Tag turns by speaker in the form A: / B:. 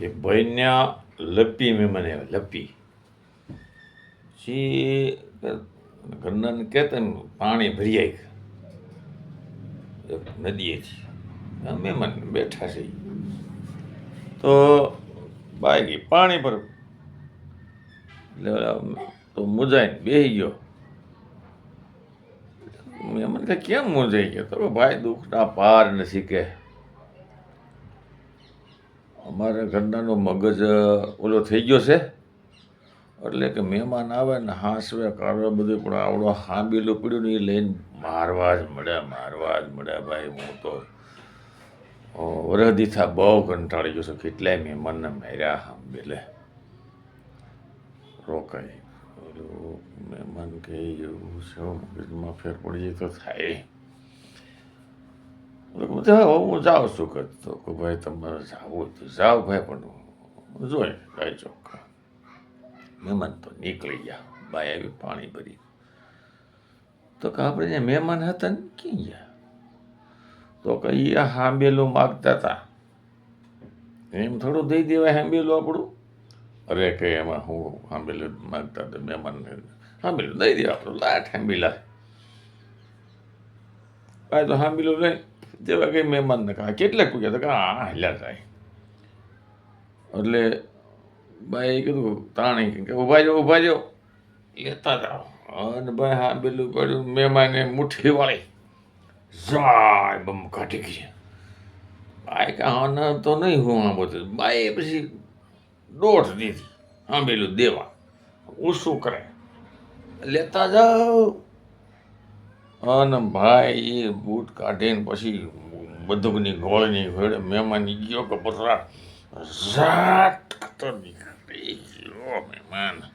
A: એ ભાઈના લપી મેં મને લપી. પછી ઘરના કહેતા પાણી ભરી આવી નદીએથી અમે મને બેઠા છે. તો બાઈ ગઈ પાણી પર એટલે તો મુજાઈને બેસી ગયો. મેં મને કેમ મૂંઝાઈ ગયો? તો ભાઈ દુઃખના પાર નથી કે. અમારા ઘરનાનો મગજ ઓલો થઈ ગયો છે. એટલે કે મહેમાન આવે ને હાંસવે કાળવે બધું, પણ આવડો હાંબેલું પડ્યું ને એ લઈને મારવા જ મળ્યા, મારવા જ મળ્યા, ભાઈ, હું તો વરહદી થા બહુ કંટાળી ગયો છું. કેટલાય મહેમાનને માર્યા હાંબેલે. રોકાય મહેમાન કે, એવું છે, મગજમાં ફેર પડી જાય તો થાય. લોકો જાઉં હું જાઉં છું કરતો કે ભાઈ તમારે જાવું તો જાઓ ભાઈ પણ જોઈ કાંઈ ચોખ્ખા મહેમાન તો નીકળી ગયા બાઈ આવી પાણી ભરી તો કે આપણે જે મહેમાન હતા ને ક્યાં ગયા તો કે એ હાંબેલું માગતા હતા. એમ થોડું દઈ દેવાય હાંબેલું આપણું અરે કે એમાં હું હાંબેલું માગતા હતા મહેમાનને હાંબેલું દઈ દેવા આપણું લાટ હાંબેલા કાંઈ તો હાંબેલું લઈ જેવા કંઈ મહેમાનને કહા કેટલાક પૂછ્યા તો કે હા હેલા થાય. એટલે બાઈ કીધું, તાણી કે ઊભા જાઓ ઊભા જાઓ લેતા જાઓ. અને ભાઈ હા પેલું કર્યું મહેમાને મુઠ્ઠી વાળી. જાય બમ કાઢી ગઈ. બાઈ કે, હા તો નહીં હું આ બધું. બાઈએ પછી દોઢ દીધી. હા પેલું દેવા. ઊંસું કરે. લેતા જાઓ. અને ભાઈ એ બૂટ કાઢીને પછી બંદૂકની ગોળની ઘોડે મહેમાન ગયો કે પથરા ઝાટ કરતો નીકળી ગયો મહેમાન.